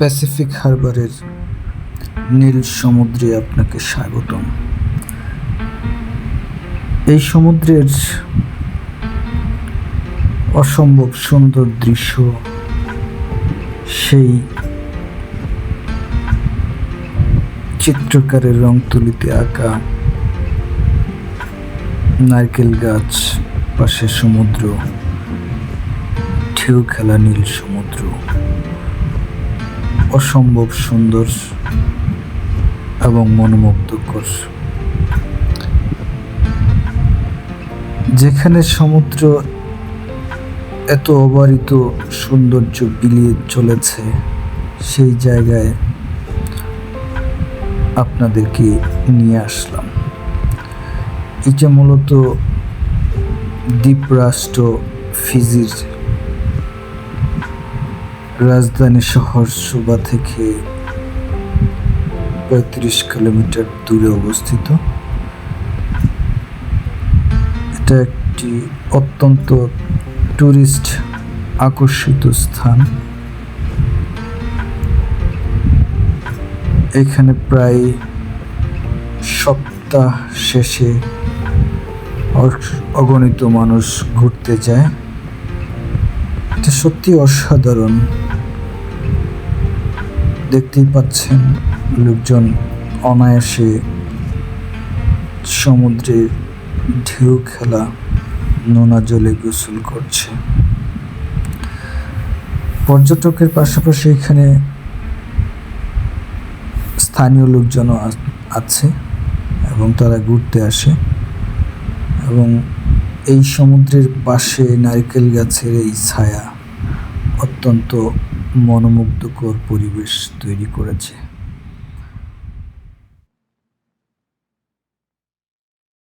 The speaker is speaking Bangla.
প্যাসিফিক হারবারের নীল সমুদ্রে আপনাকে স্বাগতম। এই সমুদ্রের অসম্ভব সুন্দর দৃশ্য, সেই চিত্রকারের রং তুলিতে আঁকা নারকেল গাছ পাশে সমুদ্র, ঢেউ খেলা নীল সমুদ্র। অসম্ভব সুন্দর এবং মনোমুগ্ধকর। যেখানে সমুদ্র এত অবারিত সৌন্দর্য বিলিয়ে চলেছে, সেই জায়গায় আপনাদেরকে নিয়ে আসলাম। এটা মূলত দ্বীপরাষ্ট্র ফিজির রাজধানী শহর সুবা থেকে পঁয়ত্রিশ কিলোমিটার দূরে অবস্থিত। এটা একটি অত্যন্ত টুরিস্ট আকর্ষিত স্থান। এখানে প্রায় সপ্তাহ শেষে অগণিত মানুষ ঘুরতে যায়। এটা সত্যি অসাধারণ। দেখতেই পাচ্ছেন লোকজন অনায়াসে সমুদ্রে ঢেউ খেলা নোনা জলে গোসল করছে। পর্যটকের পাশাপাশি এখানে স্থানীয় লোকজনও আছে এবং তারা ঘুরতে আসে এবং এই সমুদ্রের পাশে নারকেল গাছের এই ছায়া অত্যন্ত মনোমুগ্ধকর পরিবেশ তৈরি করেছে।